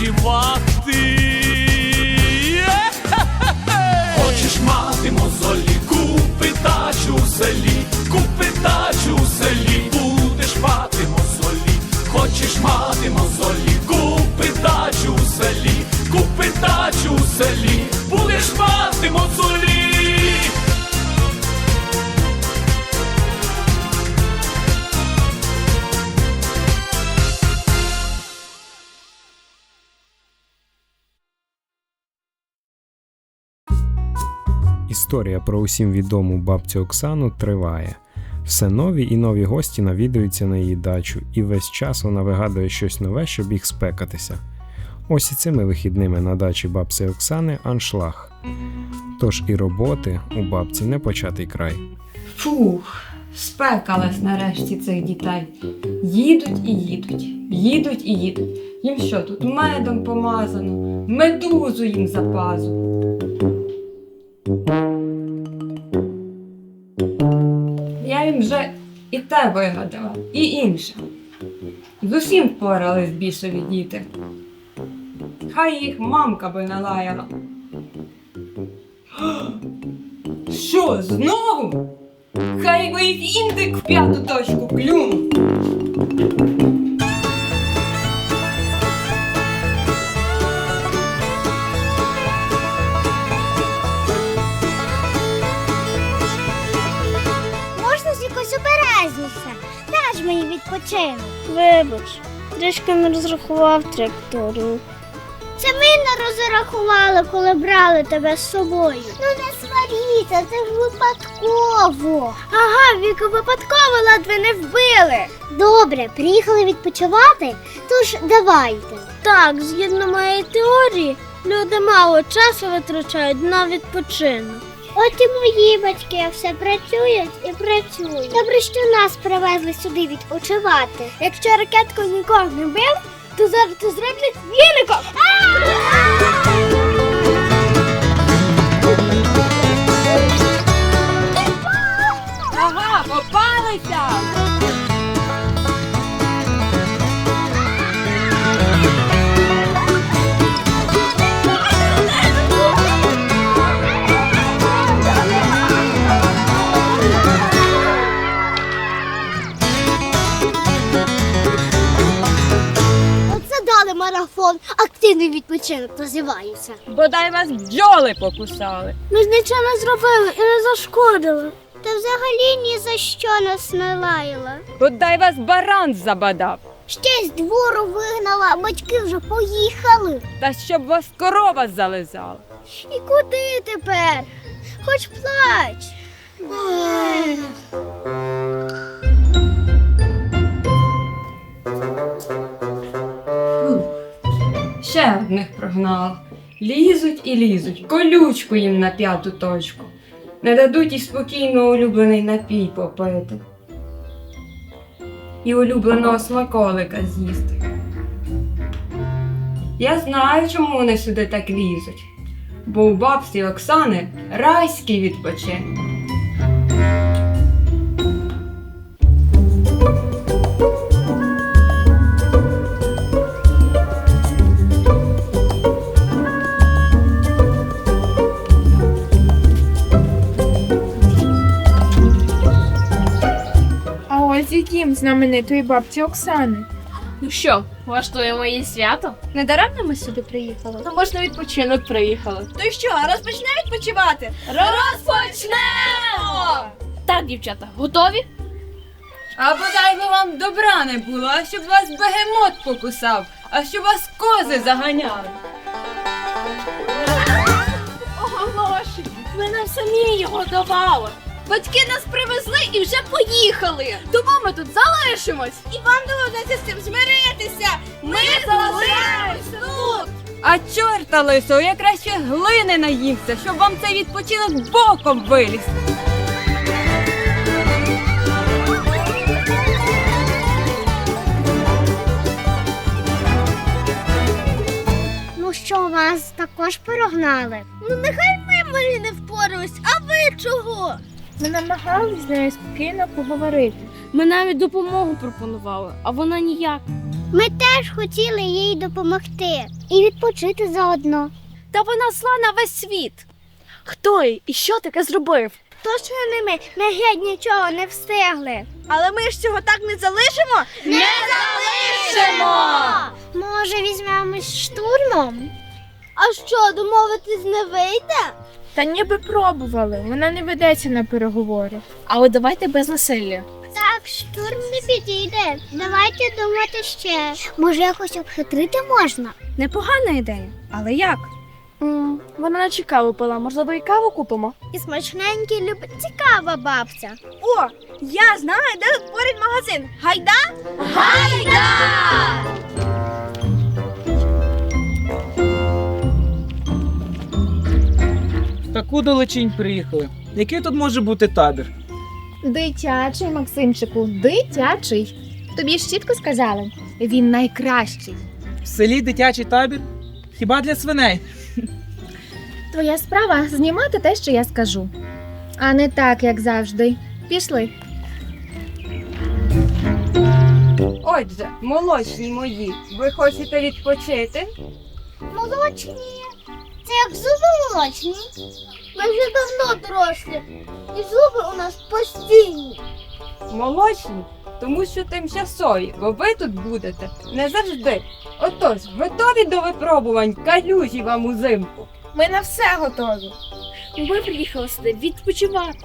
відпочивати. Історія про усім відому бабцю Оксану триває. Все нові і нові гості навідуються на її дачу, і весь час вона вигадує щось нове, щоб їх спекатися. Ось і цими вихідними на дачі бабці Оксани аншлаг. Тож і роботи у бабці не початий край. Фух, спекалась нарешті цих дітей. Їдуть і їдуть, їдуть і їдуть. Їм що тут медом помазано, медузу їм за Вже і те вигадала, і інше. З усім впорались бісові діти. Хай їх мамка би налаяла. Що, знову? Хай би їх індик в п'яту точку клюну. Відпочинок. Вибач, трішки не розрахував траєкторію. Це ми не розрахували, коли брали тебе з собою. Ну не сваріться, це ж випадково. Ага, Віку випадково ледве не вбили. Добре, приїхали відпочивати, тож давайте. Так, згідно моєї теорії, люди мало часу витрачають на відпочинок. От і мої батьки все працюють і працюють. Добре, що нас привезли сюди відпочивати. Якщо ракетку нікого не бив, то зараз це зроблять віником. Ага, попалися! Активний відпочинок називається. Бодай вас бджоли покусали. Ми ж нічого не зробили і не зашкодили. Та взагалі ні за що нас не лаяла. Бодай вас баран забадав. Ще з двору вигнала, а батьки вже поїхали. Та щоб вас корова зализала. І куди тепер? Хоч плач. Ще одних прогнала. Лізуть і лізуть, колючку їм на п'яту точку. Не дадуть і спокійно улюблений напій попити. І улюбленого смаколика з'їсти. Я знаю, чому вони сюди так лізуть. Бо у бабці Оксани райський відпочинок. Ось знаменитої бабці Оксани. Ну що, влаштуємо їй свято? Не даремно ми сюди приїхали. Ну, може, на відпочинок приїхали. То й що, розпочне відпочивати? Розпочнемо! Так, дівчата, готові? А бодай би вам добра не було, а щоб вас бегемот покусав, а щоб вас кози заганяли. Оголоші, ми нам самі його давали. Батьки нас привезли і вже поїхали. Тому ми тут залишимось. І вам доведеться з цим змиритися. Ми, залишимось тут. А чорта лисого, я краще глини наївся, щоб вам цей відпочинок боком виліз. Ну що, вас також перегнали? Ну нехай ми Марі не впорались, а ви чого? Ми намагались з нею спокійно поговорити. Ми навіть допомогу пропонували, а вона ніяк. Ми теж хотіли їй допомогти і відпочити заодно. Та вона зла на весь світ. Хто їй і що таке зробив? Точно не ми, ми геть нічого не встигли. Але ми ж цього так не залишимо. Не залишимо! Може, візьмемось штурмом? А що, домовитись не вийде? Та ніби пробували, вона не ведеться на переговори. Але давайте без насилля. Так, штурм не підійде. Давайте думати ще. Може, якось обхитрити можна? Непогана ідея. Але як? вона наче каву пила, можливо, і каву купимо. І смачненький любить цікава бабця. О, я знаю, де поряд магазин. Гайда? Гайда! Таку далечінь приїхали. Який тут може бути табір? Дитячий, Максимчику, дитячий. Тобі ж чітко сказали, він найкращий. В селі дитячий табір? Хіба для свиней? Твоя справа знімати те, що я скажу. А не так, як завжди. Пішли. Отже, молочні мої, ви хочете відпочити? Молочні. Це як зуби молочні. Ми вже давно дорослі. І зуби у нас постійні. Молочні, тому що тимчасові, бо ви тут будете не завжди. Отож, готові до випробувань калюжі вам узимку. Ми на все готові. Ми приїхали сюди відпочивати.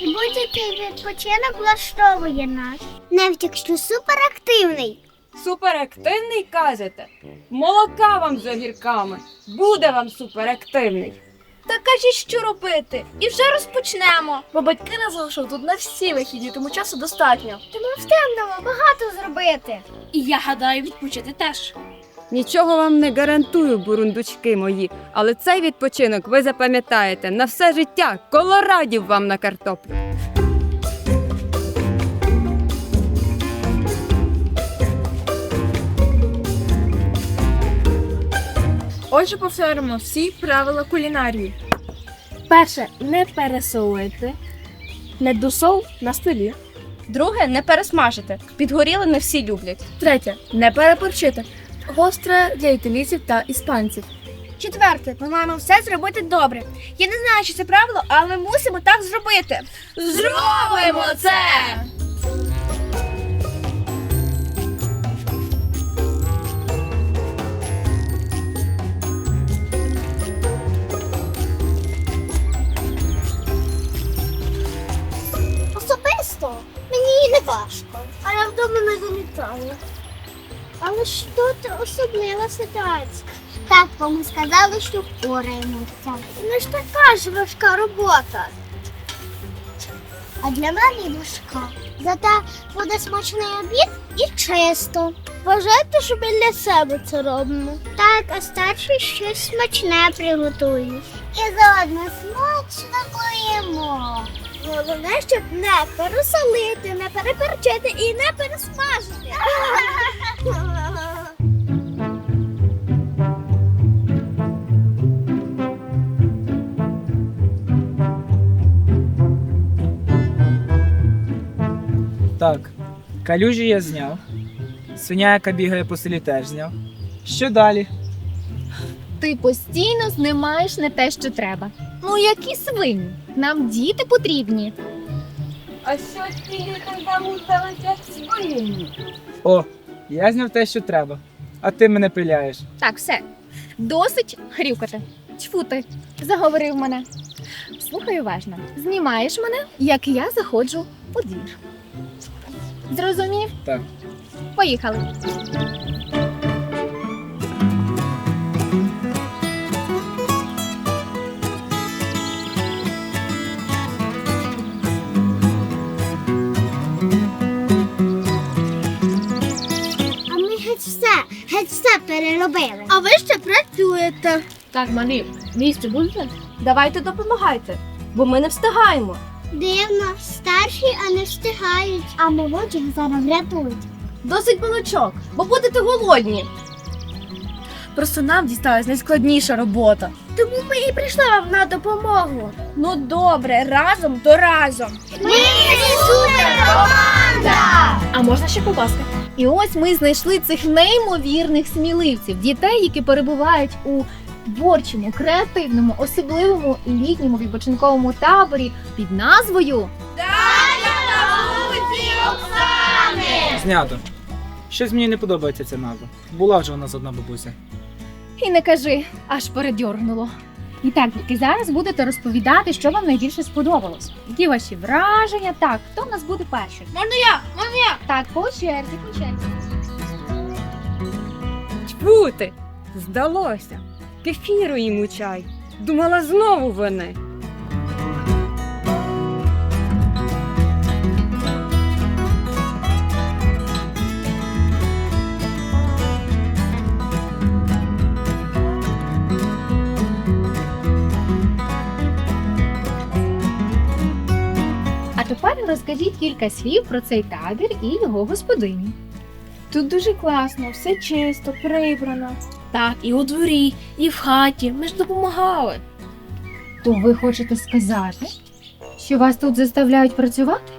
Будь-який відпочинок влаштовує нас. Навіть якщо суперактивний. Суперактивний кажете? Молока вам з огірками. Буде вам суперактивний. Та кажіть, що робити. І вже розпочнемо. Бо батьки нас залишили тут на всі вихідні, тому часу достатньо. Та ми встигнемо багато зробити. І я гадаю, відпочити теж. Нічого вам не гарантую, бурундучки мої, але цей відпочинок ви запам'ятаєте на все життя. Колорадів вам на картоплю. Отже, повторимо всі правила кулінарії. Перше, не пересолити. Недосол на столі. Друге, не пересмажити. Підгоріли не всі люблять. Третє не переперчити. Гостре для італійців та іспанців. Четверте, ми маємо все зробити добре. Я не знаю, чи це правило, але ми мусимо так зробити. Зробимо це! Важко. Я вдома не замітаю. Але ж тут особлива ситуація. Так, бо ми сказали, що впораємося. Не ж така ж важка робота. А для мене важка. Зате буде смачний обід і чисто. Вважайте, що ми для себе це робимо. Так, а старший щось смачне приготує. І заодно смачно поїмо. Головне, щоб не пересолити, не переперчити і не пересмажити. Так, калюжі я зняв. Свиня, яка бігає по селі, теж зняв. Що далі? Ти постійно знімаєш не те, що треба. Ну, які свині? Нам діти потрібні. А що тільки тому залетять свині? О, я зняв те, що треба. А ти мене пиляєш. Так, все. Досить хрюкати. Тьфу ти, заговорив мене. Слухай уважно. Знімаєш мене, як я заходжу у двір. Зрозумів? Так. Поїхали. Геть все, геть все переробили. А ви ще працюєте. Так, малі, місце будете? Давайте допомагайте, бо ми не встигаємо. Дивно, старші, а не встигають, а молодших зараз врятують. Досить балачок, бо будете голодні. Просто нам дісталась найскладніша робота. Тому ми і прийшли вам на допомогу. Ну добре, разом то разом. Ми суперкоманда! А можна ще ковбаска? І ось ми знайшли цих неймовірних сміливців, дітей, які перебувають у творчому, креативному, особливому і літньому відпочинковому таборі під назвою Знято. Щось мені не подобається ця назва. Була вже у нас одна бабуся. І не кажи, аж передьорнуло. І так, тільки зараз будете розповідати, що вам найбільше сподобалось. Які ваші враження? Так, хто в нас буде першим? Можна я? Можна я? Так, по черзі, по черзі. Чпути! Здалося. Кефіру їм у чай. Думала знову вони. Розкажіть кілька слів про цей табір і його господині. Тут дуже класно, все чисто, прибрано. Так, і у дворі, і в хаті. Ми ж допомагали. То ви хочете сказати, що вас тут заставляють працювати?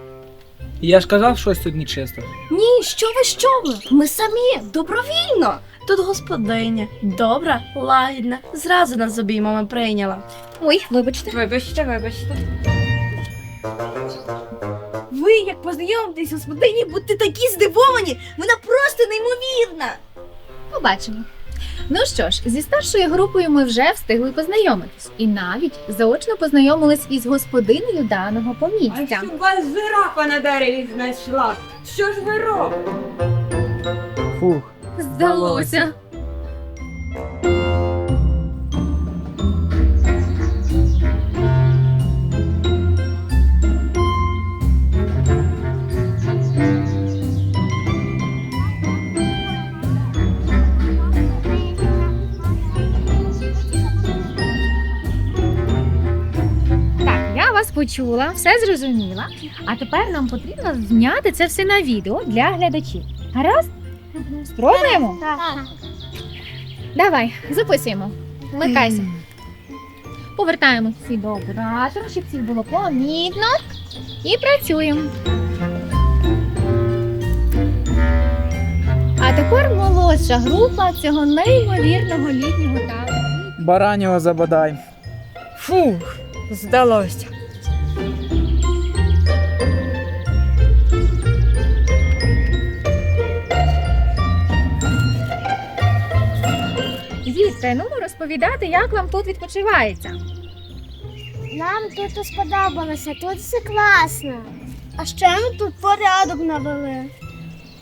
Я ж казав, щось тут не чисто. Ні, що ви, що ви? Ми самі, добровільно. Тут господиня, добра, лагідна, зразу нас з обіймами прийняла. Ой, вибачте. Вибачте, вибачте. Ви, як познайомитесь з господині, будете такі здивовані. Вона просто неймовірна. Побачимо. Ну що ж, зі старшою групою ми вже встигли познайомитись і навіть заочно познайомились із господинею даного А помістя. щоб вас жирафа на дереві знайшла. Що ж ви робите? Фух. Здалося. Вас почула, все зрозуміла. А тепер нам потрібно зняти це все на відео для глядачів. Гаразд? Спробуємо? Так. Давай, записуємо. Вмикайся. Повертаємо всі до оператора, щоб всіх було помітно. І працюємо. А тепер молодша група цього неймовірного літнього табору. Баранього забадай. Фух, здалося. Дітки, ну розповідати, як вам тут відпочивається. Нам тут сподобалося, тут все класно. А ще ми тут порядок навели.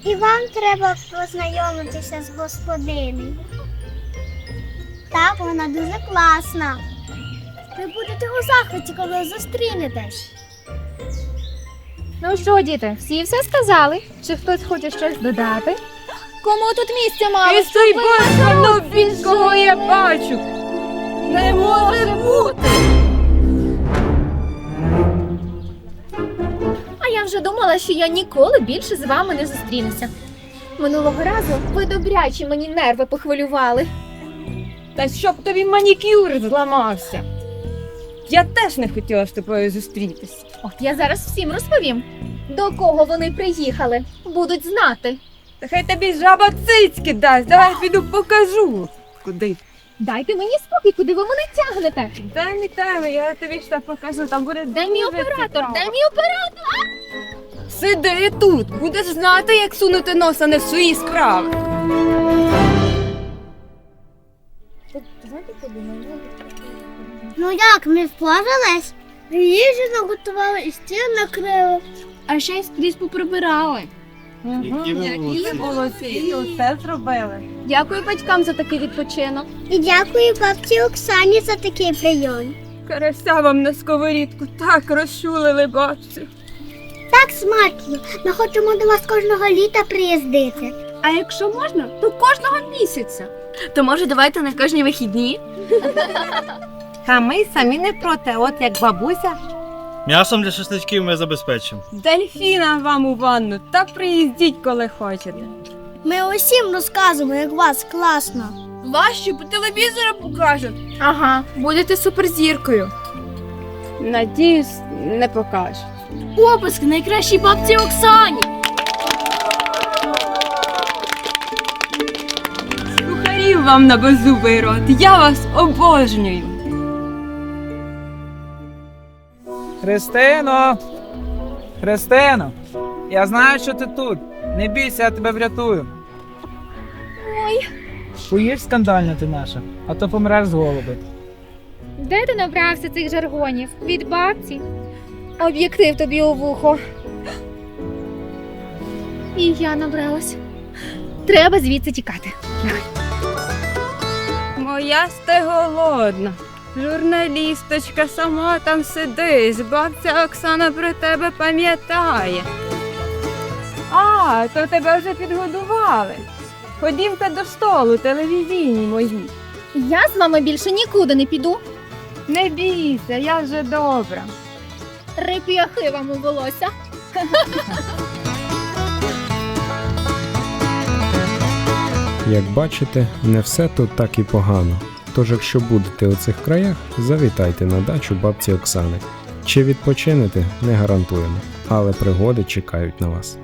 І вам треба познайомитися з господинею. Так, вона дуже класна. Ви будете у захваті, коли зустрінетесь. Ну що, діти, всі все сказали? Чи хтось хоче щось додати? Кому тут місця мало? І цей воно він кого я бачу. Не може бути. А я вже думала, що я ніколи більше з вами не зустрінуся. Минулого разу ви добряче мені нерви похвилювали. Та щоб тобі манікюр зламався. Я теж не хотіла з тобою зустрітися. От я зараз всім розповім, до кого вони приїхали. Будуть знати. Та хай тобі жаба цицьки дасть. Давай піду покажу. Куди? Дайте мені спокій, куди ви мене тягнете. Дай мені тебе, я тобі ще покажу. Там буде Де мій дуже оператор? цікаво. Де мій оператор? Сиди тут, будеш знати, як сунути носа не в свої справи. Ну як, ми впорались? Їжу наготували і стіл накрили, а ще й скрізь поприбирали. Які ви молодці, усе зробили. Дякую батькам за такий відпочинок. І дякую бабці Оксані за такий прийом. Карася вам на сковорідку так розчулили бабцю. Так смачно. Ми хочемо до вас кожного літа приїздити. А якщо можна, то кожного місяця. То може давайте на кожні вихідні? Та ми самі не проти, от як бабуся. М'ясом для шашличків ми забезпечимо. Дельфіна вам у ванну, та приїздіть, коли хочете. Ми усім розказуємо, як у вас класно. Ваші по телевізору покажуть. Ага, будете суперзіркою. Надіюсь, не покаже. Опуск найкращій бабці Оксані. Сухарів вам на беззубий рот. Я вас обожнюю. Христино! Христино! Я знаю, що ти тут. Не бійся, я тебе врятую. Ой. Поїж скандальна ти наша, а то помреш з голоду. Де ти набрався цих жаргонів? Від бабці? Об'єктив тобі у вухо. І я набралась. Треба звідси тікати. Моя сте голодна. Журналісточка сама там сидить. Бабця Оксана про тебе пам'ятає. А, то тебе вже підгодували. Ходімте до столу, телевізійні мої. Я з вами більше нікуди не піду. Не бійся, я вже добра. Реп'яхи вам у волосся. Як бачите, не все тут так і погано. Тож, якщо будете у цих краях, завітайте на дачу бабці Оксани. Чи відпочинете, не гарантуємо, але пригоди чекають на вас.